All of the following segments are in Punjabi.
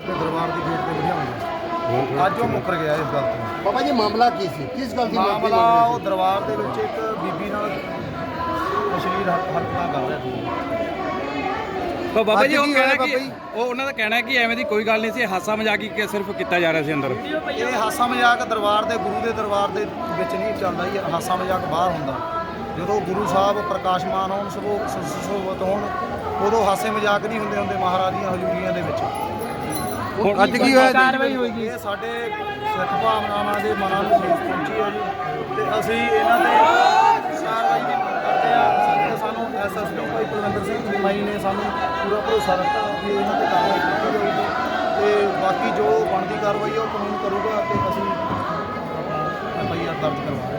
ਤੇ ਦਰਬਾਰ ਦੀ ਗੇਟ ਤੇ ਬਿਠਾਉਂਦਾ ਅੱਜ ਉਹ ਮੁੱਕਰ ਗਿਆ ਇਸ ਗੱਲ ਤੋਂ। ਬਾਬਾ ਜੀ ਮਾਮਲਾ ਕੀ ਸੀ? ਕਿਸ ਗੱਲ ਦੀ ਮਾਫੀ ਮਾਮਲਾ ਮੰਗ ਉਹ ਦਰਬਾਰ ਦੇ ਵਿੱਚ ਇੱਕ ਬੀਬੀ ਨਾਲ ਅਸ਼ਲੀਲ ਹਰ- ਹਰਕਤਾਂ ਕਰ ਰਿਹਾ ਸੀ ਪਰ ਬਾਬਾ ਜੀ ਅੱਜ ਉਹ ਕੀ ਕਹਿਣਾ ਹੋਇਆ ਕਿ ਬਾਬਾ ਜੀ? ਉਹ ਉਹਨਾਂ ਦਾ ਕਹਿਣਾ ਹੈ ਕਿ ਐਵੇਂ ਦੀ ਕੋਈ ਗੱਲ ਨਹੀਂ ਸੀ ਹਾਸਾ ਮਜ਼ਾਕ ਹੀ ਕਿ ਸਿਰਫ ਕੀਤਾ ਜਾ ਰਿਹਾ ਸੀ ਅੰਦਰ। ਇਹ ਹਾਸਾ ਮਜ਼ਾਕ ਦਰਬਾਰ ਦੇ ਗੁਰੂ ਦੇ ਦਰਬਾਰ ਦੇ ਵਿੱਚ ਨਹੀਂ ਚੱਲਦਾ ਇਹ ਹਾਸਾ ਮਜ਼ਾਕ ਬਾਹਰ ਹੁੰਦਾ। ਜਦੋਂ ਗੁਰੂ ਸਾਹਿਬ ਪ੍ਰਕਾਸ਼ਮਾਨ ਹੋਣ ਸਭੋ ਸੁਸ਼ੋਭਤ ਹੋਣ ਉਦੋਂ ਹਾਸੇ ਮਜ਼ਾਕ ਨਹੀਂ ਹੁੰਦੇ ਹੁੰਦੇ ਮਹਾਰਾਜ ਦੀਆਂ ਹਜ਼ੂਰੀਆਂ ਦੇ ਵਿੱਚ। ਹੁਣ ਅੱਜ ਕੀ ਹੋਇਆ ਜੀ? ਕਾਰਵਾਈ ਹੋਏਗੀ ਇਹ ਸਾਡੇ ਸਿੱਖ ਭਾਵਨਾਵਾਂ ਦੇ ਮਨਾਂ ਨੂੰ ਠੇਸ ਪਹੁੰਚੀ ਹੈ ਜੀ। ਤੇ ਅਸੀਂ ਇਹਨਾਂ ਤੇ ਕਾਰਵਾਈ ਦੀ ਮੰਗ ਕਰਦੇ ਆ ਤੇ ਸਾਨੂੰ ਐਸਐਸਪੀ ਭਾਈ ਕੁਲਵਿੰਦਰ ਸਿੰਘ ਚੀਮਾਈ ਨੇ ਸਾਨੂੰ ਪੂਰਾ ਭਰੋਸਾ ਦਿੱਤਾ ਕਿ ਇਹਨਾਂ ਤੇ ਕਾਰਵਾਈ ਕੀਤੀ ਜਾਊਗੀ। ਤੇ ਬਾਕੀ ਜੋ ਬਣਦੀ ਕਾਰਵਾਈ ਆ ਉਹ ਕਾਨੂੰਨ ਕਰੂਗਾ ਤੇ ਅਸੀਂ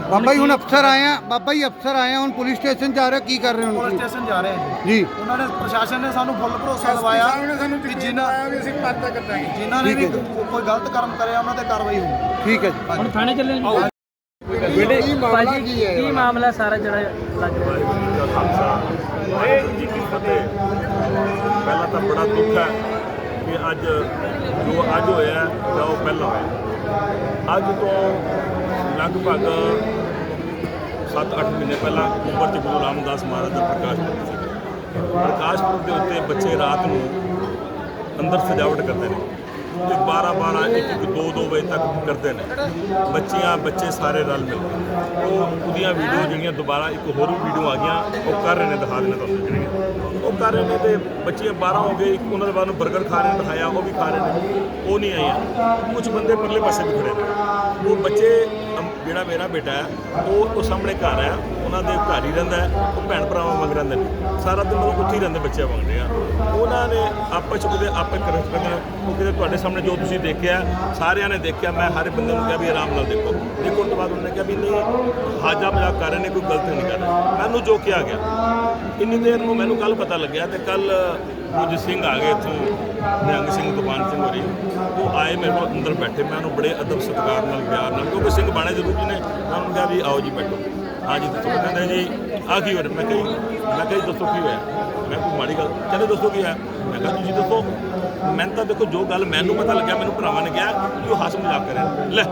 ਬਾਬਾ ਜੀ ਹੁਣ ਅਫਸਰ ਆਏ ਆ ਬਾਬਾ ਜੀ ਅਫਸਰ ਆਏ ਆ ਹੁਣ ਪੁਲਿਸ ਸਟੇਸ਼ਨ ਜਾ ਰਹੇ ਹੋ, ਕੀ ਕਰ ਰਹੇ ਹੋ? ਪੁਲਿਸ ਹੁਣ ਸਟੇਸ਼ਨ ਜਾ ਰਹੇ ਹਾਂ ਜੀ। ਉਹਨਾਂ ਨੇ ਪ੍ਰਸ਼ਾਸਨ ਨੇ ਸਾਨੂੰ ਫੁੱਲ ਭਰੋਸਾ ਦਿਵਾਇਆ ਕਿ ਜਿਨ੍ਹਾਂ ਵੀ ਅਸੀਂ ਪਰਚਾ ਕੱਟਾਂਗੇ ਜਿਨ੍ਹਾਂ ਨੇ ਵੀ ਠੀਕ ਹੈ ਕੋਈ ਗਲਤ ਕਰਮ ਕਰਿਆ ਉਹਨਾਂ ਤੇ ਕਾਰਵਾਈ ਹੋਊਗੀ ਠੀਕ ਹੈ ਜੀ। ਹੁਣ ਥਾਣੇ ਚੱਲੇ ਜੀ। ਕੀ ਮਾਮਲਾ ਕੀ ਹੈ? ਕੀ ਮਾਮਲਾ ਸਾਰਾ ਜਿਹੜਾ ਲੱਗ ਰਿਹਾ? ਇਹ ਜੀ ਕੀ ਫਤਿਹ ਪਹਿਲਾਂ ਤਾਂ ਬੜਾ ਦੁੱਖ ਹੈ ਕਿ ਅੱਜ ਜੋ ਅੱਜ ਹੋਇਆ ਹੈ, ਉਹ ਪਹਿਲਾਂ ਹੋਇਆ। ਅੱਜ ਤੋਂ ਲਗਭਗ 7-8 ਮਹੀਨੇ ਪਹਿਲਾਂ ਉਮਰ ਚ ਗੁਰੂ ਰਾਮਦਾਸ ਮਹਾਰਾਜ ਦਾ ਪ੍ਰਕਾਸ਼ ਪੁਰਬ ਸੀ ਪ੍ਰਕਾਸ਼ ਪੁਰਬ ਦੇ ਉੱਤੇ ਬੱਚੇ ਰਾਤ ਨੂੰ ਅੰਦਰ ਸਜਾਵਟ ਕਰਦੇ ਨੇ ਤੇ 12 12 1 1 2 2 ਵਜੇ ਤੱਕ ਕਰਦੇ ਨੇ। ਬੱਚੀਆਂ, ਬੱਚੇ ਸਾਰੇ ਰਲ ਮਿਲ ਕੇ। ਉਹ ਉਹਦੀਆਂ ਵੀਡੀਓ ਜਿਹੜੀਆਂ ਦੁਬਾਰਾ ਇੱਕ ਹੋਰ ਵੀਡੀਓ ਆ ਗਈਆਂ, ਉਹ ਕਰ ਰਹੇ ਨੇ, ਦਿਖਾ ਦੇਣਾ ਤੁਹਾਨੂੰ ਜਿਹੜੀਆਂ। ਉਹ ਕਰ ਰਹੇ ਨੇ ਤੇ ਬੱਚੀਆਂ 12 ਹੋ ਗਏ, ਇੱਕ ਉਹਨਾਂ ਦੇ ਬਾਅਦ ਨੂੰ 버ਗਰ ਖਾ ਰਹੇ ਨੇ, ਦਿਖਾਇਆ, ਉਹ ਵੀ ਖਾ ਰਹੇ ਨੇ। ਉਹ ਨਹੀਂ ਆਈਆਂ। ਕੁਝ ਬੰਦੇ ਪਰਲੇ ਪਾਸੇ ਵੀ ਖੜੇ ਨੇ। ਉਹ ਬੱਚੇ ਜਿਹੜਾ ਮੇਰਾ ਬੇਟਾ ਹੈ, ਉਹ ਉਹ ਸਾਹਮਣੇ ਘਰ ਹੈ। ਉਹਨਾਂ ਦੇ ਘਰ ਹੀ ਰਹਿੰਦਾ ਉਹ ਭੈਣ ਭਰਾਵਾਂ ਵਾਂਗ ਰਹਿੰਦੇ ਨੇ। ਸਾਰਾ ਦਿਨ ਉਹ ਉੱਥੇ ਹੀ ਰਹਿੰਦੇ ਬੱਚੇ ਵਾਂਗਦੇ ਆ। ਉਹਨਾਂ ਨੇ ਆਪਸ ਚ ਕਿਤੇ ਆਪੇ ਕਰ ਕਰਦੇ ਉਹ ਕਿਤੇ ਤੁਹਾਡੇ ਸਾਹਮਣੇ ਜੋ ਤੁਸੀਂ ਦੇਖਿਆ, ਸਾਰਿਆਂ ਨੇ ਦੇਖਿਆ, ਮੈਂ ਹਰ ਬੰਦੇ ਨੂੰ ਕਿਹਾ ਵੀ ਆਰਾਮ ਨਾਲ ਦੇਖੋ। ਦੇਖੋ ਤੋਂ ਬਾਅਦ ਉਹਨੇ ਕਿਹਾ ਵੀ ਨਹੀਂ ਹਾਜਾ ਮਜ਼ਾਕ ਕਰ ਰਹੇ ਨੇ, ਕੋਈ ਗਲਤ ਨਹੀਂ ਕਰ ਰਹੇ। ਮੈਨੂੰ ਜੋ ਕਿਹਾ ਗਿਆ। ਇੰਨੀ ਦੇਰ ਨੂੰ ਮੈਨੂੰ ਕੱਲ ਪਤਾ ਲੱਗਿਆ ਤੇ ਕੱਲ ਕੁਝ ਸਿੰਘ ਆ ਗਏ ਇੱਥੋਂ, ਨਿਹੰਗ ਸਿੰਘ ਤੂਫਾਨ ਸਿੰਘ ਹੋਰੀ। ਉਹ ਆਏ ਮੇਰੇ ਕੋਲ ਅੰਦਰ ਬੈਠੇ। ਮੈਂ ਉਹਨੂੰ ਬੜੇ ਅਦਬ ਸਤਿਕਾਰ ਨਾਲ, ਪਿਆਰ ਨਾਲ, ਕਿਉਂਕਿ ਸਿੰਘ ਬਾਣੇ ਜ਼ਰੂਰ ਜੀ ਨੇ। ਮੈਂ ਉਹਨੂੰ ਕਿਹਾ ਵੀ ਆਓ ਜੀ ਬੈਠੋ। ਹਾਂਜੀ ਦੱਸੋ ਕਹਿੰਦੇ ਜੀ ਆ ਕੀ ਹੋ ਰਿਹਾ ਮੈਂ ਕਿਹਾ ਜੀ, ਮੈਂ ਕਿਹਾ ਜੀ, ਦੱਸੋ ਕੀ ਹੋਇਆ? ਮੈਂ ਕੋਈ ਮਾੜੀ ਗੱਲ ਕਹਿੰਦੇ, ਦੱਸੋ ਕੀ ਹੋਇਆ? ਮੈਂ ਕਿਹਾ, ਤੁਸੀਂ ਦੱਸੋ। ਮੈਂ ਤਾਂ ਦੇਖੋ, ਜੋ ਗੱਲ ਮੈਨੂੰ ਪਤਾ ਲੱਗਿਆ, ਮੈਨੂੰ ਭਰਾਵਾਂ ਨੇ ਕਿਹਾ ਕਿ ਉਹ ਹੱਸ ਮਜ਼ਾਕ ਕਰਿਆ ਲੈ,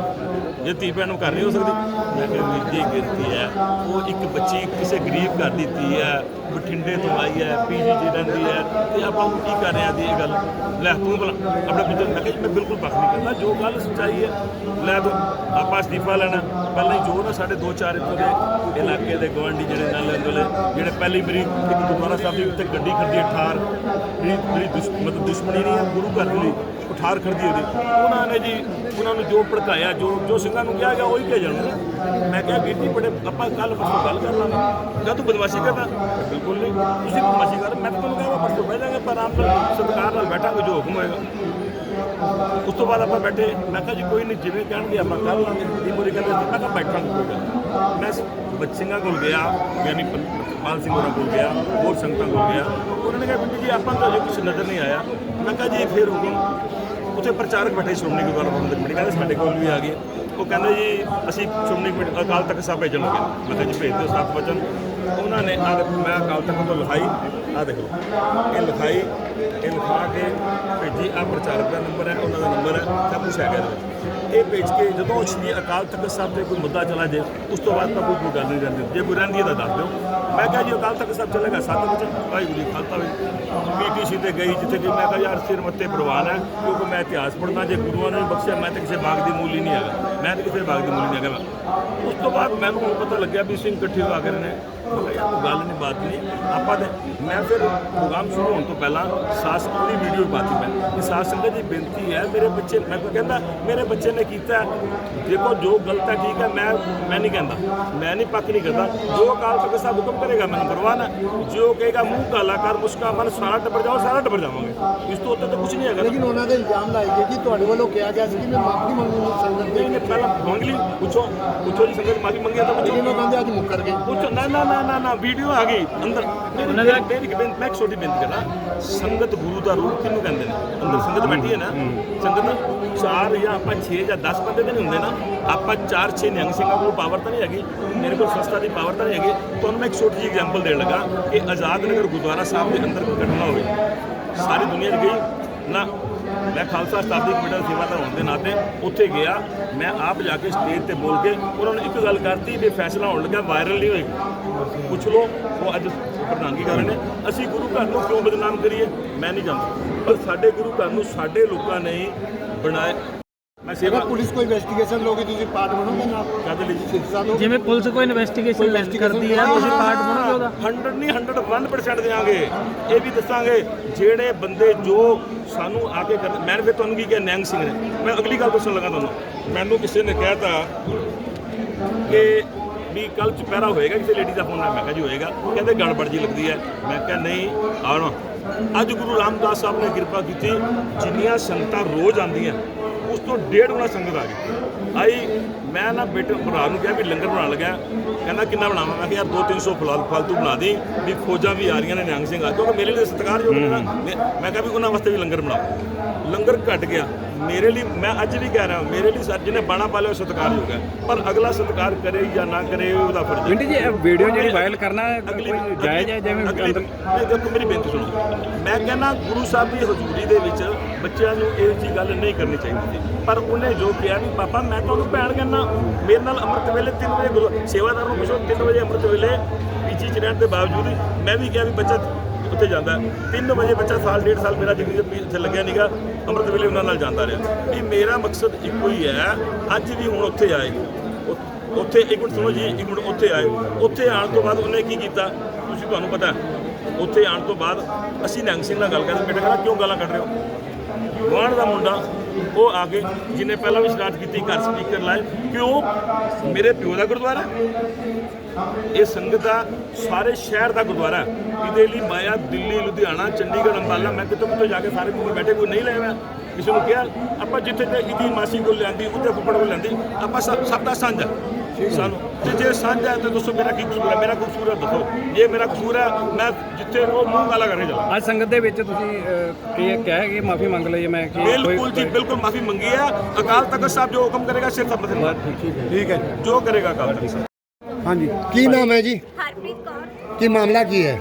ਜੇ ਧੀ ਭੈਣ ਨੂੰ ਕਰ ਨਹੀਂ ਹੋ ਸਕਦੀ। ਮੈਂ ਕਿਹਾ, ਵੀਰ ਜੀ, ਗਿਣਤੀ ਹੈ। ਉਹ ਇੱਕ ਬੱਚੀ ਕਿਸੇ ਗਰੀਬ ਘਰ ਦੀ ਧੀ ਹੈ। ਬਠਿੰਡੇ ਤੋਂ ਆਈ ਹੈ, ਪੀਜੀ 'ਚ ਰਹਿੰਦੀ ਹੈ ਤੇ ਆਪਾਂ ਨੂੰ ਕੀ ਕਰ ਰਹੇ ਆ ਦੀ ਇਹ ਗੱਲ? ਲੈ ਤੂੰ ਭਲਾ, ਆਪਣੇ ਪੁੱਤਰ ਮੈਂ ਕਿਹਾ ਮੈਂ ਬਿਲਕੁਲ ਪੱਖ ਨਹੀਂ ਕਰਨਾ ਜੋ ਗੱਲ ਸੱਚਾਈ ਹੈ, ਲੈ ਤੂੰ, ਆਪਾਂ ਅਸਤੀਫਾ ਲੈਣਾ। ਪਹਿਲਾਂ ਹੀ ਜੋ ਨਾ ਸਾਡੇ ਦੋ ਚਾਰ ਇੱਥੋਂ ਦੇ ਇਲਾਕੇ ਦੇ ਗਵਾਂਢੀ ਜਿਹੜੇ ਨਾਲ ਲੈਂਦੇ ਜਿਹੜੇ ਪਹਿਲੀ ਮੇਰੀ ਇੱਕ ਗੁਰਦੁਆਰਾ ਸਾਹਿਬ ਦੀ ਉੱਤੇ ਗੱਡੀ ਖੜਦੀ ਹੈ, ਠਾਰ। ਜਿਹੜੀ ਮੇਰੀ ਦੁਸ਼- ਮਤਲਬ ਦੁਸ਼ਮਣੀ ਨਹੀਂ ਹੈ, ਗੁਰੂ ਘਰ ਦੀ ਉਹ ਠਾਰ ਖੜਦੀ ਉਹਦੀ। ਉਹਨਾਂ ਨੇ ਜੀ, ਉਹਨਾਂ ਨੂੰ ਜੋ ਭੜਕਾਇਆ, ਜੋ ਜੋ ਸਿੰਘਾਂ ਨੂੰ ਕਿਹਾ ਗਿਆ, ਉਹੀ ਕਿਹਾ ਜਾਣਾ ਮੈਂ ਕਿਹਾ ਵੀਰ ਜੀ, ਬੜੇ ਆਪਾਂ ਕੱਲ ਪਰਸੋਂ ਗੱਲ ਕਰ ਲਾਂਗੇ। ਜਦ ਤੂੰ ਬਦਮਾਸ਼ੀ ਕਰਦਾ ਬਿਲਕੁਲ ਨਹੀਂ। ਤੁਸੀਂ ਬਦਮਾਸ਼ੀ ਕਰ। ਮੈਂ ਤਾਂ ਤੁਹਾਨੂੰ ਕਹਾਂ ਪਰਸੋਂ ਬਹਿ ਜਾਾਂਗੇ ਪਰ ਆਰਾਮ ਨਾਲ ਸਤਿਕਾਰ ਨਾਲ ਬੈਠਾਂਗੇ, ਜੋ ਹੁਕਮ ਹੋਏਗਾ। ਉਸ ਤੋਂ ਬਾਅਦ ਆਪਾਂ ਬੈਠੇ। ਮੈਂ ਕਿਹਾ ਜੀ, ਕੋਈ ਨਹੀਂ, ਜਿਵੇਂ ਕਹਿਣਗੇ ਆਪਾਂ ਕਰ ਲਾਂਗੇ। ਦੀ ਬੋਲੀ ਕਹਿੰਦੇ ਮੈਂ ਕਿਹਾ ਬੈਠਾਂਗੇ, ਕੋਈ ਗੱਲ ਨਹੀਂ। ਮੈਂ ਬੱਚਿਆਂ ਕੋਲ ਗਿਆ, ਯਾਨੀ ਪਾਲ ਸਿੰਘ ਹੋਰਾਂ ਕੋਲ ਗਿਆ, ਹੋਰ ਸੰਗਤਾਂ ਕੋਲ ਗਿਆ। ਉਹਨਾਂ ਨੇ ਕਿਹਾ ਬੀਬੀ ਜੀ, ਆਪਾਂ ਤਾਂ ਅਜੇ ਕੁਝ ਨਜ਼ਰ ਨਹੀਂ ਆਇਆ। ਮੈਂ ਕਿਹਾ ਜੀ ਫਿਰ ਹੁਕਮ। ਉੱਥੇ ਪ੍ਰਚਾਰਕ ਬੈਠੇ ਸ਼੍ਰੋਮਣੀ ਗੁਰਦੁਆਰਾ ਪ੍ਰਬੰਧਕ ਕਮੇਟੀ ਕਹਿੰਦੇ ਸਾਡੇ ਕੋਲ ਵੀ ਆ ਗਏ। ਉਹ ਕਹਿੰਦੇ ਜੀ, ਅਸੀਂ ਸ਼੍ਰੋਮਣੀ ਕਮੇਟੀ ਅਕਾਲ ਤਖਤ ਸਾਹਿਬ ਭੇਜਣ ਲੱਗੇ। ਮੈਂ ਕਿਹਾ ਜੀ, ਭੇਜ ਦਿਓ ਸੱਤ ਵਚਨ। ਉਹਨਾਂ ਨੇ ਆ ਮੈਂ ਅਕਾਲ ਤਖਤ ਤੋਂ ਲਿਖਾਈ ਆ ਦੇਖੋ। ਇਹ ਲਿਖਾਈ, ਇਹ ਲਿਖਾ ਕੇ ਭੇਜੀ। ਆ ਪ੍ਰਚਾਰਕ ਦਾ ਨੰਬਰ ਹੈ, ਉਹਨਾਂ ਦਾ ਨੰਬਰ ਹੈ, ਸਭ ਕੁਝ ਹੈਗਾ ਇਹਦੇ ਇਹ ਭੇਜ ਕੇ ਜਦੋਂ ਸ਼੍ਰੀ ਅਕਾਲ ਤਖਤ ਸਾਹਿਬ ਤੇ ਕੋਈ ਮੁੱਦਾ ਚਲਾ ਜੇ, ਉਸ ਤੋਂ ਬਾਅਦ ਤਾਂ ਕੋਈ ਕੋਈ ਗੱਲ ਨਹੀਂ ਰਹਿੰਦੀ। ਜੇ ਕੋਈ ਰਹਿੰਦੀ ਹੈ ਤਾਂ ਦੱਸ ਦਿਓ। ਮੈਂ ਕਿਹਾ ਜੀ, ਅਕਾਲ ਤਖਤ ਸਾਹਿਬ ਚੱਲੇਗਾ ਸੱਤ ਵਚਨ। ਵਾਹਿਗੁਰੂ ਜੀ ਖਾਲਸਾ ਵੇ ਪੀਟੀਸੀ ਤੇ ਗਈ ਜਿੱਥੇ ਕਿ ਮੈਂ ਕਿਹਾ, ਯਾਰ ਸਿਰ ਮੱਤੇ ਪ੍ਰਵਾਨ ਹੈ, ਕਿਉਂਕਿ ਮੈਂ ਇਤਿਹਾਸ ਪੜ੍ਹਦਾ, ਜੇ ਗੁਰੂਆਂ ਨੇ ਬਖਸ਼ਿਆ, ਮੈਂ ਤਾਂ ਕਿਸੇ ਬਾਗ ਦੀ ਮੂਲ ਹੀ ਨਹੀਂ ਹੈਗਾ। ਮੈਂ ਤਾਂ ਕਿਸੇ ਬਾਗ ਦੀ ਮੂਲੀ ਨਹੀਂ ਹੈਗਾ ਉਸ ਤੋਂ ਬਾਅਦ ਮੈਨੂੰ ਪਤਾ ਲੱਗਿਆ ਵੀ ਸਿੰਘ ਇਕੱਠੇ ਆ ਕੇ ਨੇ। ਕੋਈ ਗੱਲ ਨਹੀਂ ਬਾਤ ਨਹੀਂ। ਆਪਾਂ ਤੇ ਮੈਂ ਫਿਰ ਪ੍ਰੋਗਰਾਮ ਸ਼ੁਰੂ ਹੋਣ ਤੋਂ ਪਹਿਲਾਂ ਸਾਸ ਦੀ ਵੀਡੀਓ ਪਾਤੀ ਮੈਂ। ਕਿ ਸਾਸ ਸੰਗਤ ਦੀ ਬੇਨਤੀ ਹੈ ਮੇਰੇ ਬੱਚੇ ਮੈਂ ਕੋਈ ਕਹਿੰਦਾ ਮੇਰੇ ਬੱਚੇ ਨੇ ਕੀਤਾ। ਦੇਖੋ ਜੋ ਗਲਤ ਹੈ ਠੀਕ ਹੈ ਮੈਂ ਮੈਂ ਨਹੀਂ ਕਹਿੰਦਾ। ਮੈਂ ਨਹੀਂ ਪੱਕ ਨਹੀਂ ਕਰਦਾ। ਜੋ ਅਕਾਲ ਤਖਤ ਸਾਹਿਬ ਹੁਕਮ ਕਰੇਗਾ ਮੈਨੂੰ ਕਰਵਾਉਣਾ ਹੈ। ਜੋ ਕਹੇਗਾ ਮੂੰਹ ਕਾਲਾ ਕਰ ਮੁਸਕਾ ਮਨ ਸਾਰਾ ਟੱਬਰ ਜਾਓ ਸਾਰਾ ਟੱਬਰ ਜਾਵਾਂਗੇ। ਇਸ ਤੋਂ ਉੱਤੇ ਤਾਂ ਕੁਝ ਨਹੀਂ ਹੈਗਾ। ਨਾ। ਲੇਕਿਨ ਉਹਨਾਂ ਦੇ ਇਲਜ਼ਾਮ ਲਾਏ ਗਏ ਕਿ ਤੁਹਾਡੇ ਵੱਲੋਂ ਕਿਹਾ ਗਿਆ ਸੀ ਕਿ ਮੈਂ ਮਾਫੀ ਮੰਗੂੰਗੀ ਸੰਗਤ ਦੇ ਪਹਿਲਾਂ ਮੰਗ ਲਈ। ਪੁੱਛੋ ਪੁੱਛੋ ਜੀ ਸੰਗਤ ਮਾਫੀ ਮੰਗੀ ਹੈ ਤਾਂ ਪੁੱਛੋ। ਉਹ ਕਹਿੰਦੇ ਅੱਜ ਮੁੱਕਰ ਗਏ। ਪੁੱਛੋ ਨਾ ਨਾ ਨਾ ਨਾ ਨਾ ਵੀਡੀਓ ਆ ਗਈ ਅੰਦਰ। ਮੇਰੀ ਮੇਰੀ ਮੇਰੀ ਬੇਨਤੀ ਮੈਂ ਛੋਟੀ ਬੇਨਤੀ ਕਰਨਾ ਸੰਗਤ ਗੁਰੂ ਦਾ ਰੂਪ ਕਿਹਨੂੰ ਕਹਿੰਦੇ ਨੇ? ਅੰਦਰ ਸੰਗਤ ਬੈਠੀ ਹੈ ਨਾ ਸੰਗਤ ਚਾਰ ਜਾਂ ਆਪਾਂ 6 ਜਾਂ 10 ਬੰਦੇ ਤਾਂ ਨਹੀਂ ਹੁੰਦੇ ਨਾ ਆਪਾਂ 4 6 ਨਿਹੰਗ ਸਿੰਘਾਂ ਕੋਲ ਪਾਵਰ ਤਾਂ ਨਹੀਂ ਹੈਗੀ ਮੇਰੇ ਕੋਲ ਸੰਸਥਾ ਦੀ ਪਾਵਰ ਤਾਂ ਨਹੀਂ ਹੈਗੀ। ਤੁਹਾਨੂੰ ਮੈਂ ਇੱਕ ਛੋਟੀ ਜਿਹੀ ਐਗਜ਼ਾਮਪਲ ਦੇਣ ਲੱਗਾ ਕਿ ਆਜ਼ਾਦ ਨਗਰ ਗੁਰਦੁਆਰਾ ਸਾਹਿਬ ਦੇ ਅੰਦਰ ਕੋਈ ਘਟਨਾ ਹੋਵੇ ਸਾਰੀ ਦੁਨੀਆ 'ਚ ਗਈ ਨਾ ਮੈਂ ਖਾਲਸਾ ਸਟਾਫ ਦੀ ਕਮੇਟੀ ਦਾ ਸੇਵਾਦਾਰ ਹੋਣ ਦੇ ਨਾਤੇ ਉੱਥੇ ਗਿਆ ਮੈਂ ਆਪ ਜਾ ਕੇ ਸਟੇਜ ਤੇ ਬੋਲ ਕੇ ਉਹਨਾਂ ਨੂੰ ਇੱਕ ਗੱਲ ਕਰਤੀ ਵੀ ਫੈਸਲਾ ਹੋਣ ਲੱਗਾ ਵਾਇਰਲ ਨਹੀਂ ਹੋਏਗਾ ਪੁੱਛ ਲਓ। ਉਹ ਅੱਜ ਪ੍ਰਧਾਨਗੀ ਕਰ ਰਹੇ ਨੇ। ਅਸੀਂ ਗੁਰੂ ਘਰ ਨੂੰ ਕਿਉਂ ਬਦਨਾਮ ਕਰੀਏ? ਮੈਂ ਨਹੀਂ ਜਾਣਦਾ। ਪਰ ਸਾਡੇ ਗੁਰੂ ਘਰ ਨੂੰ ਸਾਡੇ ਲੋਕਾਂ ਨੇ ਬਣਾਇਆ। ਮੈਂ ਸੇਵਾ ਪੁਲਿਸ ਕੋਈ ਇਨਵੈਸਟੀਗੇਸ਼ਨ ਲੋਗੇ ਤੁਸੀਂ ਪਾਰਟ ਬਣੋਗੇ ਨਾ ਕਦ ਲਈ? ਸਾਨੂੰ ਜਿਵੇਂ ਪੁਲਿਸ ਕੋਈ ਇਨਵੈਸਟੀਗੇਸ਼ਨ ਕਰਦੀ ਹੈ ਤੁਸੀਂ ਪਾਰਟ ਬਣੋਗੇ ਉਹਦਾ? 100 ਨਹੀਂ 101% ਦੇਵਾਂਗੇ ਇਹ ਵੀ ਦੱਸਾਂਗੇ ਜਿਹੜੇ ਬੰਦੇ ਜੋ ਸਾਨੂੰ ਆ ਕੇ ਕਰ ਮੈਂ ਫਿਰ ਤੁਹਾਨੂੰ ਕੀ ਕਿਹਾ ਨੈਂਗ ਸਿੰਘ ਨੇ। ਮੈਂ ਅਗਲੀ ਗੱਲ ਦੱਸਣ ਲੱਗਾ ਤੁਹਾਨੂੰ। ਮੈਨੂੰ ਕਿਸੇ ਨੇ ਕਹਿਤਾ ਕਿ ਵੀ ਕੱਲ ਚੁਪਹਿਰਾ ਹੋਏਗਾ ਕਿਸੇ ਲੇਡੀ ਦਾ ਫੋਨ ਆਇਆ ਮੈਂ ਕਿਹਾ ਜੀ ਹੋਏਗਾ। ਕਹਿੰਦੇ ਗੜਬੜ ਜੀ ਲੱਗਦੀ ਹੈ। ਮੈਂ ਕਿਹਾ ਨਹੀਂ ਆਉਣਾ। ਅੱਜ ਗੁਰੂ ਰਾਮਦਾਸ ਸਾਹਿਬ ਨੇ ਕਿਰਪਾ ਕੀਤੀ ਜਿੰਨੀਆਂ ਸੰਗਤਾਂ ਰੋਜ਼ ਆਉਂਦੀਆਂ ਉਸ ਤੋਂ ਡੇਢ ਗੁਣਾ ਸੰਗਤ ਆ ਗਈ। ਆਈ ਮੈਂ ਨਾ ਬੇਟੇ ਭਰਾ ਨੂੰ ਕਿਹਾ ਵੀ ਲੰਗਰ ਬਣਾਉਣ ਲੱਗਾ ਕਹਿੰਦਾ ਕਿੰਨਾ ਬਣਾਵਾਂ? ਮੈਂ ਕਿਹਾ ਯਾਰ 2-300 ਫਲਾਲ ਫਾਲਤੂ ਬਣਾ ਦੀ ਵੀ ਫੌਜਾਂ ਵੀ ਆ ਰਹੀਆਂ ਨੇ ਨਿਹੰਗ ਸਿੰਘ ਆ। ਕਿਉਂਕਿ ਮੇਰੇ ਲਈ ਸਤਿਕਾਰਯੋਗ ਨੇ। ਮੈਂ ਕਿਹਾ ਵੀ ਉਹਨਾਂ ਵਾਸਤੇ ਵੀ ਲੰਗਰ ਬਣਾਓ। ਲੰਗਰ ਘਟ ਗਿਆ। ਮੇਰੇ ਲਈ ਮੈਂ ਅੱਜ ਵੀ ਕਹਿ ਰਿਹਾ ਮੇਰੇ ਲਈ ਸਰ ਜਿਹਨੇ ਬਾਣਾ ਪਾ ਲਿਆ ਸਤਿਕਾਰਯੋਗ ਹੈ। ਪਰ ਅਗਲਾ ਸਤਿਕਾਰ ਕਰੇ ਜਾਂ ਨਾ ਕਰੇ ਉਹ ਉਹਦਾ ਫਰਜ਼ ਹੈ। ਜੀ ਇਹ ਵੀਡੀਓ ਜਿਹੜੀ ਵਾਇਰਲ ਕਰਨਾ ਅਗਲੀ ਕੋਈ ਜਾਇਜ਼ ਹੈ ਜਿਵੇਂ ਅੰਦਰ ਦੇਖੋ ਮੇਰੀ ਬੇਨਤੀ ਸੁਣੋ। ਮੈਂ ਕਹਿੰਦਾ ਗੁਰੂ ਸਾਹਿਬ ਦੀ ਹਜ਼ੂਰੀ ਦੇ ਵਿੱਚ ਬੱਚਿਆਂ ਨੂੰ ਇਹ ਜੀ ਗੱਲ ਨਹੀਂ ਕਰਨੀ ਚਾਹੀਦੀ ਸੀ। ਪਰ ਉਹਨੇ ਜੋ ਕਿਹਾ ਵੀ ਪਾਪਾ ਮੈਂ ਤੁਹਾਨੂੰ ਭੈਣ ਕਹਿੰਦਾ। ਮੇਰੇ ਨਾਲ ਅੰਮ੍ਰਿਤ ਵੇਲੇ 3 ਵਜੇ ਗੁਰੂ ਸੇਵਾਦਾਰ ਨੂੰ ਪੁੱਛੋ 3 ਵਜੇ ਅੰਮ੍ਰਿਤ ਵੇਲੇ ਪੀਜੀ ਚ ਰਹਿਣ ਦੇ ਬਾਵਜੂਦ ਮੈਂ ਵੀ ਕਿਹਾ ਵੀ ਬੱਚਾ ਉੱਥੇ ਜਾਂਦਾ 3 ਵਜੇ ਬੱਚਾ ਸਾਲ, ਡੇਢ ਸਾਲ ਮੇਰਾ ਡਿਗਰੀ ਦੇ ਇੱਥੇ ਲੱਗਿਆ ਨੀਗਾ, ਅੰਮ੍ਰਿਤ ਵੇਲੇ ਉਹਨਾਂ ਨਾਲ ਜਾਂਦਾ ਰਿਹਾ। ਵੀ ਮੇਰਾ ਮਕਸਦ ਇੱਕੋ ਹੀ ਹੈ, ਅੱਜ ਵੀ ਹੁਣ ਉੱਥੇ ਆਏ। ਉੱਥੇ ਇੱਕ ਮਿੰਟ ਸੁਣੋ ਜੀ, ਇੱਕ ਮਿੰਟ ਉੱਥੇ ਆਏ। ਉੱਥੇ ਆਉਣ ਤੋਂ ਬਾਅਦ ਉਹਨੇ ਕੀ ਕੀਤਾ? ਤੁਸੀਂ ਤੁਹਾਨੂੰ ਪਤਾ ਉੱਥੇ ਆਉਣ ਤੋਂ ਬਾਅਦ ਅਸੀਂ ਨਿਹੰਗ ਸਿੰਘ ਨਾਲ ਗੱਲ ਕਰਦੇ ਬੇਟਾ ਕਹਿੰਦਾ, ਕਿਉਂ ਗਾਲਾਂ ਕੱਢ ਰਹੇ ਹੋ? ਗੁਆਂਢ ਦਾ ਮੁੰਡਾ, ਉਹ ਆ ਕੇ ਜਿਹਨੇ ਪਹਿਲਾਂ ਵੀ ਸਟਾਰਟ ਕੀਤੀ ਘਰ ਸਪੀਕਰ ਲਾਏ, ਕਿ ਉਹ ਮੇਰੇ ਪਿਓ ਦਾ ਗੁਰਦੁਆਰਾ ਇਹ ਸੰਗਤ ਦਾ ਸਾਰੇ ਸ਼ਹਿਰ ਦਾ ਗੁਰਦੁਆਰਾ ਇਹਦੇ ਲਈ ਮਾਇਆ ਦਿੱਲੀ, ਲੁਧਿਆਣਾ, ਚੰਡੀਗੜ੍ਹ, ਅੰਬਾਲਾ, ਮੈਂ ਕਿਤੇ ਕਿਤੇ ਜਾ ਕੇ ਸਾਰੇ ਕੋਲ ਬੈਠੇ, ਕੋਈ ਨਹੀਂ ਲੈ ਮੈਂ ਕਿਸੇ ਨੂੰ ਕਿਹਾ, ਆਪਾਂ ਜਿੱਥੇ ਤੇ ਇਹਦੀ ਮਾਸੀ ਕੋਲ ਲੈਂਦੀ ਉੱਥੇ ਫੁੱਫੜ ਕੋਲ ਲੈਂਦੀ ਆਪਾਂ ਸਭ ਸਭ ਦਾ ਸਾਂਝਾ। ਸਾਨੂੰ। ਤੇ ਜੇ ਸਾਂਝਾ ਹੈ ਤਾਂ ਦੱਸੋ ਮੇਰਾ ਕੀ ਕਸੂਰ ਹੈ? ਮੇਰਾ ਕਸੂਰ ਹੈ ਦੱਸੋ। ਜੇ ਮੇਰਾ ਕਸੂਰ ਹੈ ਮੈਂ ਜਿੱਥੇ ਉਹ ਮੂੰਹ ਕਾਲਾ ਕਰਨੇ ਚਲਾ। ਅੱਜ ਸੰਗਤ ਦੇ ਵਿੱਚ ਤੁਸੀਂ ਅਹ, ਕੀ ਕਹਿ ਕਿ ਮਾਫੀ ਮੰਗ ਲਈ ਮੈਂ ਕਿ ਬਿਲਕੁਲ ਜੀ ਬਿਲਕੁਲ ਮਾਫੀ ਮੰਗੀ ਹੈ। ਅਕਾਲ ਤਖਤ ਸਾਹਿਬ ਜੋ ਹੁਕਮ ਕਰੇਗਾ ਸਿਰ ਮਥੇ ਠੀਕ ਹੈ ਜੋ ਕਰੇਗਾ ਅਕਾਲ ਤਖਤ ਸਾਹਿਬ। ਹਾਂਜੀ। ਕੀ ਨਾਮ ਹੈ ਜੀ? ਹਰਪ੍ਰੀਤ ਕੌਰ। ਕੀ ਮਾਮਲਾ ਕੀ ਹੈ?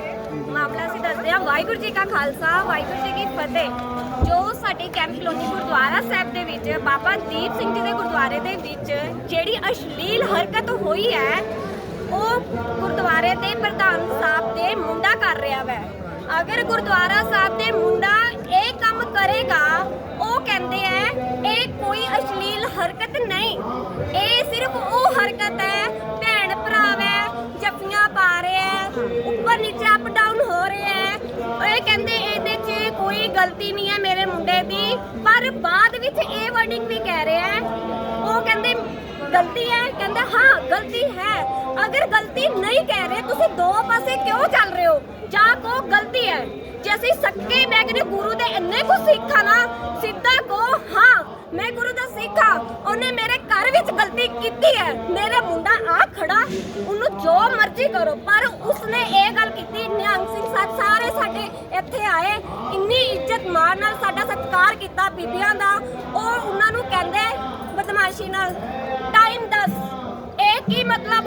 ਵਾਹਿਗੁਰੂ ਜੀ ਕਾ ਖਾਲਸਾ, ਵਾਹਿਗੁਰੂ ਜੀ ਕੀ ਫਤਿਹ। ਜੋ ਸਾਡੇ ਕੈਂਪ ਕਲੋਨੀ ਗੁਰਦੁਆਰਾ ਸਾਹਿਬ ਦੇ ਵਿੱਚ ਬਾਬਾ ਦੀਪ ਸਿੰਘ ਜੀ ਦੇ ਗੁਰਦੁਆਰੇ ਦੇ ਵਿੱਚ ਜਿਹੜੀ ਅਸ਼ਲੀਲ ਹਰਕਤ ਹੋਈ ਹੈ, ਉਹ ਗੁਰਦੁਆਰੇ ਦੇ ਪ੍ਰਧਾਨ ਸਾਹਿਬ ਦੇ ਮੁੰਡਾ ਕਰ ਰਿਹਾ ਵੈ। ਅਗਰ ਗੁਰਦੁਆਰਾ ਸਾਹਿਬ ਦੇ ਮੁੰਡਾ ਇਹ ਕੰਮ ਕਰੇਗਾ, ਉਹ ਕਹਿੰਦੇ ਐ ਇਹ ਕੋਈ ਅਸ਼ਲੀਲ ਹਰਕਤ ਨਹੀਂ। ਇਹ ਸਿਰਫ ਉਹ ਹਰਕਤ ਹੈ ਭੈਣ ਭਰਾਵੈ ਜੱਫੀਆਂ ਪਾ ਰਿਹਾ ਹੈ ਉੱਪਰ ਨੀਚੇ ਅਪ ਡਾਊਨ ਹੋ ਰਿਹਾ ਹੈ ਇਹ ਕਹਿੰਦੇ ਇਹਦੇ 'ਚ ਕੋਈ ਗਲਤੀ ਨਹੀਂ ਹੈ ਮੇਰੇ ਮੁੰਡੇ ਦੀ, ਪਰ ਬਾਅਦ ਵਿੱਚ ਇਹ ਵਰਡਿੰਗ ਵੀ ਕਹਿ ਰਿਹਾ ਹੈ। ਉਹ ਕਹਿੰਦੇ ਗਲਤੀ ਹੈ, ਕਹਿੰਦਾ ਹਾਂ, ਗਲਤੀ ਹੈ। ਅਗਰ ਗਲਤੀ ਨਹੀਂ ਕਹਿ ਰਹੇ, ਤੁਸੀਂ ਦੋ ਪਾਸੇ ਕਿਉਂ ਚੱਲ ਰਹੇ ਹੋ? ਜਾਂ ਕੋ ਗਲਤੀ ਹੈ। ਜੇ ਅਸੀਂ ਸੱਕੇ ਮੈਂ ਕਹਿੰਦੀ ਗੁਰੂ ਦੇ ਇੰਨੇ ਕੋ ਸਿੱਖਾ ਨਾ ਸਿੱਧਾ ਕੋ ਹਾਂ ਮੈਂ ਗੁਰੂ ਦਾ ਸਿੱਖ ਹਾਂ ਉਹਨੇ ਮੇਰੇ ਘਰ ਵਿੱਚ ਗਲਤੀ ਕੀਤੀ ਹੈ। ਮੇਰਾ ਮੁੰਡਾ ਆ ਖੜਾ, ਉਹਨੂੰ ਜੋ ਮਰਜ਼ੀ ਕਰੋ, ਪਰ ਉਸਨੇ ਇਹ ਗੱਲ ਕੀਤੀ, ਨਿਹੰਗ ਸਿੰਘ ਸਾਹਿਬ ਸਾਰੇ ਸਾਡੇ ਇੱਥੇ ਆਏ, ਇੰਨੀ ਇੱਜ਼ਤ ਮਾਣ ਨਾਲ ਸਾਡਾ ਸਤਿਕਾਰ ਕੀਤਾ ਬੀਬੀਆਂ ਦਾ। ਉਹ ਉਹਨਾਂ ਨੂੰ ਕਹਿੰਦੇ, ਬਦਮਾਸ਼ੀ ਨਾਲ ਟਾਈਮ ਦੱਸ, ਇਹ ਕੀ ਮਤਲਬ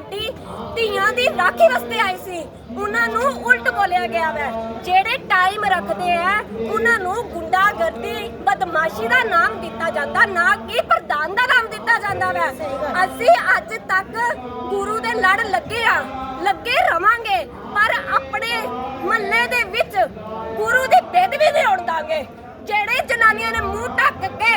ਸਾਡੀ ਧੀਆਂ ਦੀ ਰਾਖੀ ਵਾਸਤੇ ਆਈ ਸੀ। ਉਹਨਾਂ ਨੂੰ ਉਲਟ ਬੋਲਿਆ ਗਿਆ ਵੈ। ਜਿਹੜੇ ਟਾਈਮ ਰੱਖਦੇ ਆ, ਉਹਨਾਂ ਨੂੰ ਗੁੰਡਾਗਰਦੀ, ਬਦਮਾਸ਼ੀ ਦਾ ਨਾਮ ਦਿੱਤਾ ਜਾਂਦਾ, ਨਾ ਕਿ ਪ੍ਰਧਾਨ ਦਾ ਨਾਮ ਦਿੱਤਾ ਜਾਂਦਾ ਵੈ। ਅਸੀਂ ਅੱਜ ਤੱਕ ਗੁਰੂ ਦੇ ਲੜ ਲੱਗੇ ਆ, ਲੱਗੇ ਰਵਾਂਗੇ, ਪਰ ਆਪਣੇ ਮਹੱਲੇ ਦੇ ਵਿੱਚ ਗੁਰੂ ਦੀ ਬੇਦਬੀ ਨਹੀਂ ਹੋਣ ਦਾਂਗੇ ਜਿਹੜੇ ਜਨਾਨੀਆਂ ਨੇ ਮੂੰਹ ਢੱਕ ਕੇ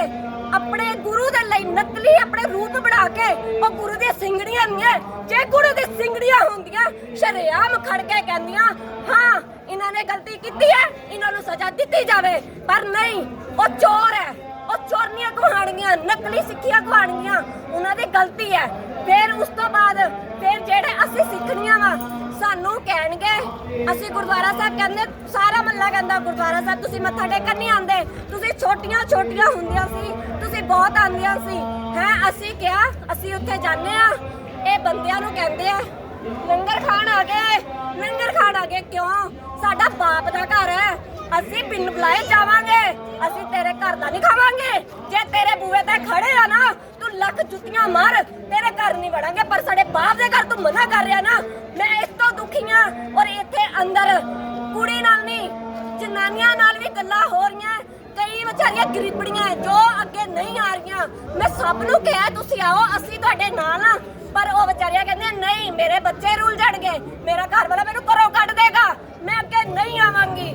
ਆਪਣੇ ਗੁਰੂ ਦੇ ਲਈ ਨਕਲੀ ਆਪਣੇ ਰੂਪ ਬਣਾ ਕੇ ਉਹ ਗੁਰੂ ਦੀਆਂ ਸਿੰਗੜੀਆਂ ਨਹੀਂ ਹੈ ਜੇ ਗੁਰੂ ਦੀ ਸਿੰਗੜੀਆਂ ਹੁੰਦੀਆਂ, ਸ਼ਰੇਆਮ ਖੜ ਕੇ ਕਹਿੰਦੀਆਂ, ਹਾਂ, ਇਹਨਾਂ ਨੇ ਗਲਤੀ ਕੀਤੀ ਹੈ, ਇਹਨਾਂ ਨੂੰ ਸਜ਼ਾ ਦਿੱਤੀ ਜਾਵੇ, ਪਰ ਨਹੀਂ, ਉਹ ਚੋਰ ਹੈ। ਉਹ ਕਹਾਣੀਆਂ ਨਕਲੀ ਸਿੱਖੀਆਂ ਕਹਾਣੀਆਂ ਉਹਨਾਂ ਦੀ ਗਲਤੀ ਹੈ। ਫਿਰ ਉਸ ਤੋਂ ਬਾਅਦ ਫਿਰ ਜਿਹੜੇ ਅਸੀਂ ਸਿੱਖਣੀਆਂ ਵਾ, ਸਾਨੂੰ ਕਹਿਣਗੇ, ਅਸੀਂ ਗੁਰਦੁਆਰਾ ਸਾਹਿਬ ਕਹਿੰਦੇ, ਸਾਰਾ ਮੱਲਾ ਕਹਿੰਦਾ, ਗੁਰਦੁਆਰਾ ਸਾਹਿਬ, ਤੁਸੀਂ ਮੱਥਾ ਟੇਕਣ ਨਹੀਂ ਆਉਂਦੇ। ਤੁਸੀਂ ਛੋਟੀਆਂ ਛੋਟੀਆਂ ਹੁੰਦੀਆਂ ਸੀ। ਤੁਸੀਂ ਬਹੁਤ ਆਉਂਦੀਆਂ ਸੀ। ਹੈ, ਅਸੀਂ ਕਿਹਾ, ਅਸੀਂ ਉੱਥੇ ਜਾਂਦੇ ਆ ਇਹ ਬੰਦਿਆਂ ਨੂੰ ਕਹਿੰਦੇ ਆ, ਲੰਗਰ ਖਾਣ ਆ ਗਏ। ਲੰਗਰ ਖਾਣ ਆ ਗਏ ਕਿਉਂ? ਸਾਡਾ ਬਾਪ ਦਾ ਘਰ ਹੈ। ਅਸੀਂ ਬਿਨ ਬੁਲਾਏ ਜਾਵਾਂਗੇ। ਅਸੀਂ ਤੇਰੇ ਘਰ ਦਾ ਨਹੀਂ ਖਾਵਾਂਗੇ। ਜੇ ਤੇਰੇ ਬੂਹੇ ਤੇ ਖੜੇ ਆ ਨਾ, ਤੂੰ ਲੱਖ ਜੁੱਤੀਆਂ ਮਾਰ, ਤੇਰੇ ਘਰ ਨਹੀਂ ਵੜਾਂਗੇ, ਪਰ ਸਾਡੇ ਬਾਪ ਦੇ ਘਰ ਤੂੰ ਮਨਾ ਕਰ ਰਿਹਾ ਨਾ। ਮੈਂ ਇਸ ਤੋਂ ਦੁਖੀ ਹਾਂ ਔਰ ਇੱਥੇ ਅੰਦਰ ਕੁੜੀ ਨਾਲ ਨਹੀਂ, ਜਨਾਨੀਆਂ ਨਾਲ ਵੀ ਗੱਲਾਂ ਹੋ ਰਹੀਆਂ। ਕਈ ਵਿਚਾਰੀਆਂ ਗਰੀਬੜੀਆਂ ਜੋ ਅੱਗੇ ਨਹੀਂ ਆ ਰਹੀਆਂ। ਮੈਂ ਸਭ ਨੂੰ ਕਿਹਾ, ਤੁਸੀਂ ਆਓ, ਅਸੀਂ ਤੁਹਾਡੇ ਨਾਲ ਆ। ਪਰ ਉਹ ਵਿਚਾਰੀਆਂ ਕਹਿੰਦੀਆਂ, ਨਹੀਂ, ਮੇਰੇ ਬੱਚੇ ਰੁੱਲ ਜਾਣਗੇ। ਮੇਰਾ ਘਰ ਵਾਲਾ ਮੈਨੂੰ ਘਰੋਂ ਕੱਢ ਦੇਗਾ। ਮੈਂ ਅੱਗੇ ਨਹੀਂ ਆਵਾਂਗੀ।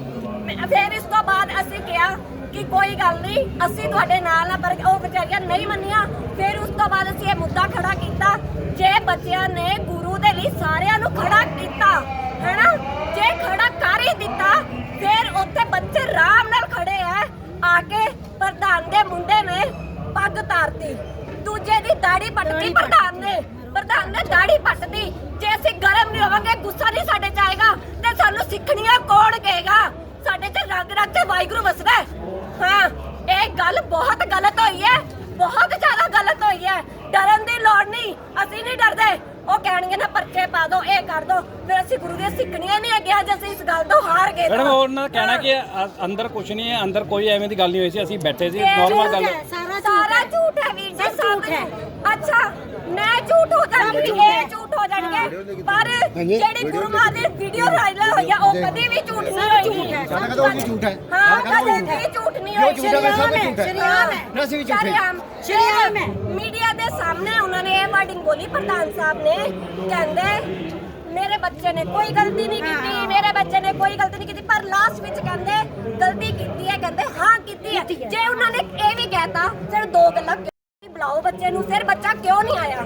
ਫਿਰ ਇਸ ਤੋਂ ਬਾਅਦ ਅਸੀਂ ਕਿਹਾ ਕਿ ਕੋਈ ਗੱਲ ਨਹੀਂ ਅਸੀਂ ਤੁਹਾਡੇ ਨਾਲ ਆ ਪਰ ਉਹ ਵਿਚਾਰੀਆਂ ਨਹੀਂ ਮੰਨੀਆਂ। ਫਿਰ ਉਸ ਤੋਂ ਬਾਅਦ ਅਸੀਂ ਇਹ ਮੁੱਦਾ ਖੜਾ ਕੀਤਾ ਜੇ ਬੱਚਿਆਂ ਨੇ ਗੁਰੂ ਦੇ ਲਈ ਸਾਰਿਆਂ ਨੂੰ ਖੜਾ ਕੀਤਾ ਹੈਨਾ? ਜੇ ਖੜਾ ਕਰ ਹੀ ਦਿੱਤਾ ਫਿਰ ਉੱਥੇ ਬੱਚੇ ਆਰਾਮ ਨਾਲ ਖੜੇ ਆ ਆ ਕੇ ਪ੍ਰਧਾਨ ਦੇ ਮੁੰਡੇ ਨੇ ਪੱਗ ਤਾਰਤੀ। ਦੂਜੇ ਦੀ ਦਾੜੀ ਪੱਟਦੀ ਪ੍ਰਧਾਨ ਨੇ। ਪ੍ਰਧਾਨ ਨੇ ਦਾੜੀ ਪੱਟਦੀ ਜੇ ਅਸੀਂ ਗਰਮ ਨਹੀਂ ਹੋਵਾਂਗੇ ਗੁੱਸਾ ਨਹੀਂ ਸਾਡੇ ਚ ਆਏਗਾ ਤੇ ਸਾਨੂੰ ਸਿੱਖਣੀਆਂ ਕੌਣ ਕਹੇਗਾ? ਸਾਡੇ ਚ ਰੰਗ ਰੰਗ ਤੇ ਵਾਹਿਗੁਰੂ ਵਸਦਾ ਹੈ। ਹਾਂ ਇਹ ਗੱਲ ਬਹੁਤ ਗਲਤ ਹੋਈ ਹੈ। ਬਹੁਤ ਜ਼ਿਆਦਾ ਗਲਤ ਹੋਈ ਹੈ। ਡਰਨ ਦੀ ਲੋੜ ਨਹੀਂ। ਅਸੀਂ ਨਹੀਂ ਡਰਦੇ। ਉਹ ਕਹਿਣਗੇ ਨਾ ਪਰਚੇ ਪਾ ਦਿਓ ਇਹ ਕਰ ਦਿਓ ਫਿਰ ਅਸੀਂ ਗੁਰੂ ਦੀਆਂ ਸਿੱਖਣੀਆਂ ਨਹੀਂ ਅੱਗੇ ਅੱਜ ਅਸੀਂ ਇਸ ਗੱਲ ਤੋਂ ਹਾਰ ਗਏ ਮੈਡਮ ਤਾਂ। ਉਹਨਾਂ ਦਾ ਕਹਿਣਾ ਕਿ ਅ- ਅੰਦਰ ਕੁਝ ਨਹੀਂ ਹੈ ਅੰਦਰ ਕੋਈ ਐਵੇਂ ਦੀ ਗੱਲ ਨਹੀਂ ਹੋਈ ਸੀ। ਅਸੀਂ ਬੈਠੇ ਸੀ ਇਹ ਨਾਰਮਲ ਗੱਲ ਸਾਰਾ ਸਾਰਾ ਝੂਠ ਹੈ ਵੀਰ ਜੀ ਝੂਠ ਹੈ। ਅੱਛਾ ਮੈਂ ਝੂਠ ਹੋ ਜਾਣਗੀ ਇਹ ਝੂਠ ਹੋ ਜਾਣਗੇ ਪਰ ਜਿਹੜੀ ਗੁਰੂ ਮਹਾਰਾਜ ਦੀ ਵੀਡੀਓ ਵਾਇਰਲ ਹੋਈ ਆ ਉਹ ਕਦੀ ਵੀ ਝੂਠ ਨਹੀਂ ਹੋਈ। ਸਾਡਾ ਕਦੋਂ ਵੀ ਝੂਠ ਹੈ। ਹਾਂ ਕਦੇ ਵੀ ਝੂਠ ਨਹੀਂ ਹੋਈ। ਝੂਠ ਹੈ, ਸਭ ਝੂਠ ਹੈ। ਸ਼ਰੀਆਮ ਹੈ। ਵੀ ਝੂਠ ਹੈ। ਸ਼ਰੀਆਮ ਸ਼ਰੀਆਮ ਹੈ। ਮੀਡੀਆ ਦੇ ਸਾਹਮਣੇ ਉਹਨਾਂ ਨੇ ਇਹ ਵਰਡਿੰਗ ਬੋਲੀ ਪ੍ਰਧਾਨ ਸਾਹਿਬ ਨੇ। ਕਹਿੰਦੇ ਮੇਰੇ ਬੱਚੇ ਨੇ ਕੋਈ ਗਲਤੀ ਨਹੀਂ ਕੀਤੀ ਮੇਰੇ ਬੱਚੇ ਨੇ ਕੋਈ ਗਲਤੀ ਨਹੀਂ ਕੀਤੀ। ਪਰ ਲਾਸਟ ਵਿੱਚ ਕਹਿੰਦੇ ਗਲਤੀ ਕੀਤੀ ਹੈ। ਕਹਿੰਦੇ ਹਾਂ। ਕੀਤੀ ਹੈ। ਜੇ ਉਹਨਾਂ ਨੇ ਇਹ ਵੀ ਕਹਿਤਾ ਫਿਰ ਦੋ ਗੱਲਾਂ ਬੁਲਾਓ ਬੱਚੇ ਨੂੰ ਫਿਰ ਬੱਚਾ ਕਿਉਂ ਨਹੀਂ ਆਇਆ?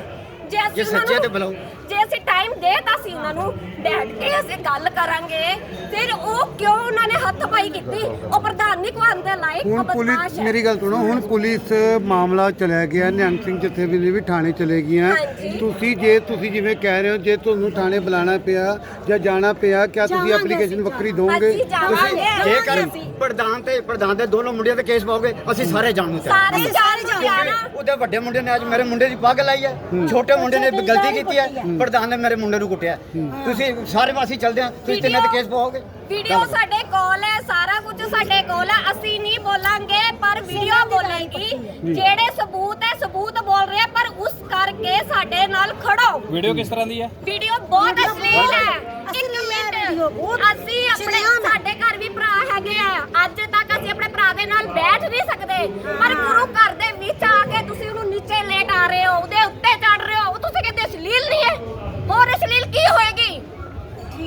ਜੇ ਅਸੀਂ ਸੱਚੇ ਤੇ ਬੁਲਾਓ। ਜੇ ਅਸੀਂ ਟਾਈਮ ਦੇਤਾ ਸੀ ਉਹਨਾਂ ਨੂੰ। ਬੈਠ ਕੇ ਅਸੀਂ ਗੱਲ ਕਰਾਂਗੇ। ਫਿਰ ਉਹ ਕਿਉਂ ਉਹਨਾਂ ਨੇ ਹੱਥ ਪਾਈ ਕੀਤੀ? ਉਹ ਪ੍ਰਧਾਨ ਨਹੀਂ ਕਵਾਉਣ ਦੇ ਲਾਇਕ ਹੁਣ ਪੁਲਿਸ ਮੇਰੀ ਗੱਲ ਸੁਣੋ ਹੁਣ ਪੁਲਿਸ ਮਾਮਲਾ ਚਲਿਆ ਗਿਆ। ਨਿਹੰਗ ਸਿੰਘ ਜਥੇਬੰਦੀ ਵੀ ਥਾਣੇ ਚਲੇ ਗਈਆਂ। ਹਾਂਜੀ। ਤੁਸੀਂ ਜੇ ਤੁਸੀਂ ਜਿਵੇਂ ਕਹਿ ਰਹੇ ਹੋ ਜੇ ਤੁਹਾਨੂੰ ਥਾਣੇ ਬੁਲਾਣਾ ਪਿਆ ਜਾਂ ਜਾਣਾ ਪਿਆ ਕਿਆ ਤੁਸੀਂ ਐਪਲੀਕੇਸ਼ਨ ਵੱਖਰੀ ਦੋਗੇ? ਅਸੀਂ ਜਾਵਾਂਗੇ। ਜੇਕਰ ਅਸੀਂ। ਪ੍ਰਧਾਨ ਤੇ ਪ੍ਰਧਾਨ ਦੇ ਦੋਨੋਂ ਮੁੰਡਿਆਂ ਤੇ ਕੇਸ ਪਾਓਗੇ? ਅਸੀਂ ਸਾਰੇ ਜਾਣੂ ਸਾਰੇ ਜਾਣ ਜਾਣਾ ਉਹਦੇ ਵੱਡੇ ਮੁੰਡੇ ਨੇ ਅੱਜ ਮੇਰੇ ਮੁੰਡੇ ਦੀ ਪੱਗ ਲਾਈ ਹੈ। ਛੋਟੇ ਮੁੰਡੇ ਨੇ ਗਲਤੀ ਕੀਤੀ ਹੈ। ਪ੍ਰਧਾਨ ਨੇ ਮੇਰੇ ਮੁੰਡੇ ਨੂੰ ਕੁੱਟਿਆ। ਤੁਸੀਂ ਸਾਰੇ ਵਾਸੀ ਚੱਲਦੇ ਆ ਤੁਸੀਂ ਤਿੰਨਾਂ ਤੇ ਕੇਸ ਪਾਓਗੇ ਵੀਡੀਓ ਸਾਡੇ ਕੋਲ ਹੈ ਸਾਰਾ ਕੁਝ ਸਾਡੇ ਕੋਲ ਹੈ। ਅਸੀਂ ਨਹੀਂ ਬੋਲਾਂਗੇ ਪਰ ਵੀਡੀਓ ਬੋਲੇਗੀ। ਜਿਹੜੇ ਸਬੂਤ ਹੈ ਸਬੂਤ ਬੋਲ ਰਹੇ ਪਰ ਉਸ ਕਰਕੇ ਸਾਡੇ ਨਾਲ ਖੜੋ। ਵੀਡੀਓ ਕਿਸ ਤਰ੍ਹਾਂ ਦੀ ਹੈ? ਵੀਡੀਓ ਬਹੁਤ ਅਸ਼ਲੀਲ ਹੈ। ਇੱਕ ਮਿੰਟ। ਅਸੀਂ ਆਪਣੇ ਸਾਡੇ ਘਰ ਵੀ ਭਰਾ ਹੈਗੇ ਆ। ਅੱਜ ਤੱਕ ਅਸੀਂ ਆਪਣੇ ਭਰਾ ਦੇ ਨਾਲ ਬੈਠ ਨਹੀਂ ਸਕਦੇ। ਪਰ ਗੁਰੂ ਘਰ ਦੇ ਵਿੱਚ ਆ ਕੇ ਤੁਸੀਂ ਉਹਨੂੰ ਨੀਚੇ ਲੇਟ ਆ ਰਹੇ ਹੋ ਉਹਦੇ ਉੱਤੇ ਚੜ ਰਹੇ ਹੋ ਉਹ ਤੁਸੀਂ ਕਹਿੰਦੇ ਅਸ਼ਲੀਲ ਨਹੀਂ ਹੈ ਹੋਰ ਅਸ਼ਲੀਲ ਕੀ ਹੋਏਗੀ?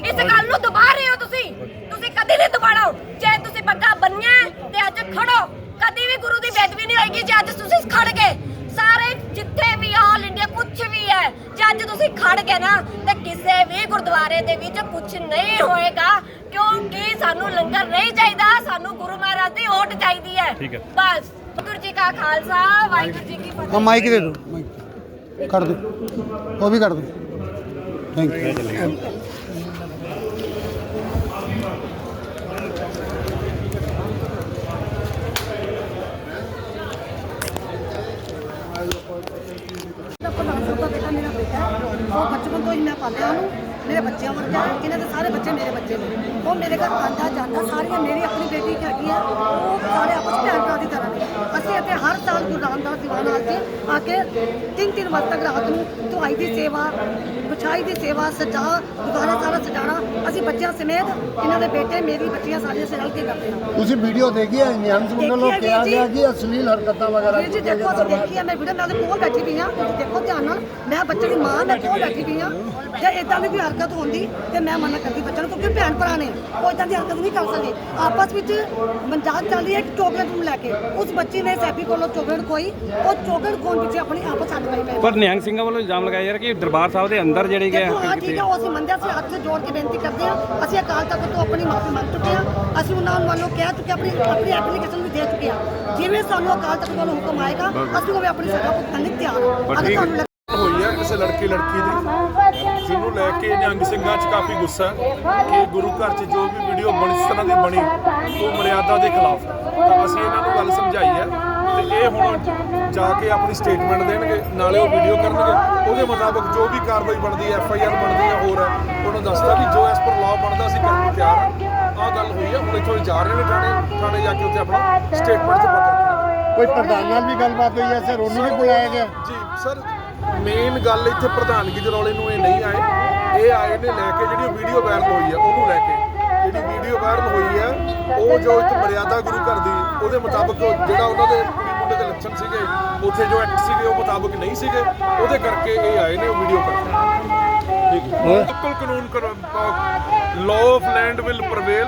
ਇਸ ਗੱਲ ਨੂੰ ਦਬਾ ਰਹੇ ਹੋ ਤੁਸੀਂ? ਤੁਸੀਂ ਕਦੀ ਨਹੀਂ ਦਬਾੜੋ ਜੇ ਤੁਸੀਂ ਪੱਗਾ ਬੰਨਿਆ ਤੇ ਅੱਜ ਖੜੋ। ਕਦੀ ਵੀ ਗੁਰੂ ਦੀ ਬੇਦਬੀ ਨਹੀਂ ਹੋਏਗੀ ਜੇ ਅੱਜ ਤੁਸੀਂ ਖੜ ਗਏ। ਸਾਰੇ ਜਿੱਥੇ ਵੀ ਆਲ ਇੰਡੀਆ ਕੁਝ ਵੀ ਹੈ ਜੇ ਅੱਜ ਤੁਸੀਂ ਖੜ ਗਏ ਨਾ ਤੇ ਕਿਸੇ ਵੀ ਗੁਰਦੁਆਰੇ ਦੇ ਵਿੱਚ ਕੁਝ ਨਹੀਂ ਹੋਏਗਾ ਕਿਉਂਕਿ ਸਾਨੂੰ ਲੰਗਰ ਨਹੀਂ ਚਾਹੀਦਾ ਸਾਨੂੰ ਗੁਰੂ ਮਹਾਰਾਜ ਦੀ ਓਟ ਚਾਹੀਦੀ ਹੈ। ਬਸ ਵਾਹਿਗੁਰੂ ਜੀ ਕਾ ਖਾਲਸਾ ਵਾਹਿਗੁਰੂ ਜੀ ਕੀ ਫਤਿਹ। ਮਾਈਕ ਦੇ ਦਿਓ ਮਾਈਕ। ਕੱਢ ਦਿਓ। ਉਹ ਵੀ ਕੱਢ ਦਿਓ। ਥੈਂਕ ਯੂ ਦਾ ਉਹ ਬਚਪਨ ਤੋਂ ਹੀ ਮੈਂ ਪਾਲਿਆ ਉਹਨੂੰ ਮੇਰੇ ਬੱਚਿਆਂ ਵਰਗਾ ਇਹਨਾਂ ਦੇ ਸਾਰੇ ਬੱਚੇ ਮੇਰੇ ਬੱਚੇ ਨੇ ਉਹ ਮੇਰੇ ਘਰ ਆਉਂਦਾ ਜਾਂਦਾ ਸਾਰੀਆਂ ਮੇਰੀ ਆਪਣੀ ਬੇਟੀ ਹੈਗੀ ਹੈ ਉਹ ਸਾਰੇ ਆਪਸ ਭੈਣ ਭਰਾ ਦੀ ਤਰ੍ਹਾਂ ਨੇ ਅਸੀਂ ਇੱਥੇ ਹਰ ਸਾਲ ਗੁਰੂ ਰਾਮਦਾਸ ਦੀਵਾਨ ਆ ਕੇ ਆ ਕੇ ਤਿੰਨ ਤਿੰਨ ਵਜੇ ਤੱਕ ਰਾਤ ਨੂੰ ਧੁਆਈ ਦੀ ਸੇਵਾ ਵਿਛਾਈ ਦੀ ਸੇਵਾ ਸਜਾ ਗੁਰਦੁਆਰਾ ਸਾਰਾ ਸਜਾਣਾ ਅਸੀਂ ਬੱਚਿਆਂ ਸਮੇਤ ਇਹਨਾਂ ਦੇ ਬੇਟੇ ਮੇਰੀ ਬੱਚੀਆਂ ਸਾਰੀਆਂ ਸੇ ਰਲ ਕੇ ਕਰਦੇ ਹਾਂ ਤੁਸੀਂ ਵੀਡੀਓ ਦੇਖੀ ਹੈ ਵੱਲੋਂ ਦੇਖੀ ਹੈ ਕਿਹਾ। ਗਿਆ ਕਿ ਅਸ਼ਲੀਲ ਹਰਕਤਾਂ ਵਗੈਰਾ ਵੀਰ ਜੀ ਦੇਖੋ ਅਸੀਂ ਦੇਖੀ ਆ ਮੈਂ ਵੀਡੀਓ ਉਹਦੇ ਕੋਲ ਬੈਠੀ ਪਈ ਆ ਦੇਖੋ ਧਿਆਨ ਨਾਲ ਮੈਂ ਬੱਚੇ ਦੀ ਮਾਂ ਮੈਂ ਕੋਲ ਬੈਠੀ ਪਈ ਆ ਜੇ ਇਦਾਂ ਦੀ ਕੋਈ ਹਰਕਤ ਹੁੰਦੀ ਤੇ ਮੈਂ ਮਨਾ ਕਰਦੀ ਬੱਚਿਆਂ ਨੂੰ ਕਿਉਂਕਿ ਭੈਣ ਭਰਾ ਨੇ ਉਹ ਇਦਾਂ ਦੀ ਹਰਕਤ ਨਹੀਂ ਕਰ ਸਕਦੇ ਆਪਸ ਵਿੱਚ ਮਜ਼ਾਕ ਚੱਲ ਰਹੀ ਹੈ ਇੱਕ ਚੋਕਲੇਟ ਨੂੰ ਲੈ ਕੇ ਉਸ ਬੱਚੀ ਨੇ ਸੈਪੀ ਕੋਲੋਂ ਚੋਕਲੇਟ ਖੋਈ ਉਹ ਚੋਕਲੇਟ ਖੋਣ ਪਿੱਛੇ ਆਪਣੀ ਆਪਸ ਹੱਥ ਪਾਈ ਮੈਂ ਪਰ ਨਿਹੰਗ ਸਿੰਘਾਂ ਵੱਲੋਂ ਇਲਜ਼ਾਮ ਲਗਾਇਆ ਯਾਰ ਕਿ ਦਰਬਾਰ ਸਾਹਿਬ ਦੇ ਅੰਦਰ ਜਿਹੜੇ ਗਏ ਦੇਖੋ ਹਾਂ ਠੀਕ ਹੈ ਉਹ ਅਸੀਂ ਮੰਨਦੇ ਅਸੀਂ ਹੱਥ ਜੋੜ ਕੇ ਬੇਨਤੀ ਕਰਦੇ ਹਾਂ ਅਸੀਂ ਅਕਾਲ ਤਖਤ ਤੋਂ ਆਪਣੀ ਮਾਫੀ ਮੰਗ ਚੁੱਕੇ ਹਾਂ ਅਸੀਂ ਉਹਨਾਂ ਨੂੰ ਵੱਲੋਂ ਕਹਿ ਚੁੱਕੇ ਆਪਣੀ ਆਪਣੀ ਐਪਲੀਕੇਸ਼ਨ ਵੀ ਦੇ ਚੁੱਕੇ ਹਾਂ ਜਿਵੇਂ ਸਾਨੂੰ ਅਕਾਲ ਤਖਤ ਵੱਲੋਂ ਹੁਕਮ ਆਏਗਾ ਅਸੀਂ ਉਹ ਆਪਣੀ ਸਜ਼ਾ ਭੁਗਤਣ ਲਈ ਤਿਆਰ ਹਾਂ ਅਗਰ ਤੁਹਾਨੂੰ ਕਿਸੇ ਲੜਕੀ ਲੜਕੀ ਦੀ ਜਿਹਨੂੰ ਲੈ ਕੇ ਨਿਹੰਗ ਸਿੰਘਾਂ 'ਚ ਕਾਫੀ ਗੁੱਸਾ ਹੈ ਕਿ ਗੁਰੂ ਘਰ 'ਚ ਜੋ ਵੀ ਵੀਡੀਓ ਬਣੀ ਇਸ ਤਰ੍ਹਾਂ ਦੀ ਬਣੀ ਉਹ ਮਰਿਆਦਾ ਦੇ ਖਿਲਾਫ ਤਾਂ ਅਸੀਂ ਇਹਨਾਂ ਨੂੰ ਗੱਲ ਸਮਝਾਈ ਹੈ ਤੇ ਇਹ ਹੁਣ ਜਾ ਕੇ ਆਪਣੀ ਸਟੇਟਮੈਂਟ ਦੇਣਗੇ ਨਾਲੇ ਉਹ ਵੀਡੀਓ ਕਰਨਗੇ। ਉਹਦੇ ਮੁਤਾਬਕ ਜੋ ਵੀ ਕਾਰਵਾਈ ਬਣਦੀ ਹੈ ਐਫ ਆਈ ਆਰ ਬਣਦੀ ਹੈ ਹੋਰ ਉਹਨੂੰ ਦੱਸਦਾ ਵੀ ਜੋ ਐਸ ਪਰ ਲਾਅ ਬਣਦਾ ਅਸੀਂ ਕਰਨ ਨੂੰ ਤਿਆਰ ਆਹ ਗੱਲ ਹੋਈ ਹੈ ਹੁਣ ਇੱਥੋਂ ਜਾ ਰਹੇ ਨੇ ਥਾਣੇ ਥਾਣੇ ਜਾ ਕੇ ਉੱਥੇ ਆਪਣਾ ਸਟੇਟਮੈਂਟ 'ਚ ਪੱਤਰ ਕੋਈ ਪ੍ਰਧਾਨ ਨਾਲ ਵੀ ਗੱਲਬਾਤ ਹੋਈ ਹੈ ਸਰ? ਉਹਨੂੰ ਵੀ ਬੁਲਾਇਆ ਗਿਆ? ਜੀ ਸਰ ਮੇਨ ਗੱਲ ਇੱਥੇ ਪ੍ਰਧਾਨਗੀ ਦੇ ਰੌਲੇ ਨੂੰ ਇਹ ਨਹੀਂ ਆਏ। ਇਹ ਆਏ ਨੇ ਲੈ ਕੇ ਜਿਹੜੀ ਵੀਡੀਓ ਵਾਇਰਲ ਹੋਈ ਹੈ ਉਹਨੂੰ ਲੈ ਕੇ। ਜਿਹੜੀ ਵੀਡੀਓ ਵਾਇਰਲ ਹੋਈ ਹੈ ਉਹ ਜੋ ਇੱਕ ਮਰਿਆਦਾ ਗੁਰੂ ਘਰ ਦੀ ਉਹਦੇ ਮੁਤਾਬਕ ਜਿਹੜਾ ਉਹਨਾਂ ਦੇ ਮੁੰਡੇ ਦੇ ਲੱਛਣ ਸੀਗੇ ਉੱਥੇ ਜੋ ਐਕਟ ਸੀਗੇ ਉਹ ਮੁਤਾਬਕ ਨਹੀਂ ਸੀਗੇ। ਉਹਦੇ ਕਰਕੇ ਇਹ ਆਏ ਨੇ ਉਹ ਵੀਡੀਓ ਕਰਕੇ ਠੀਕ ਹੈ। ਬਿਲਕੁਲ ਕਾਨੂੰਨ law of land will prevail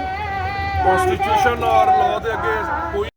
constitution ਔਰ ਲਾਅ ਦੇ ਅੱਗੇ ਕੋਈ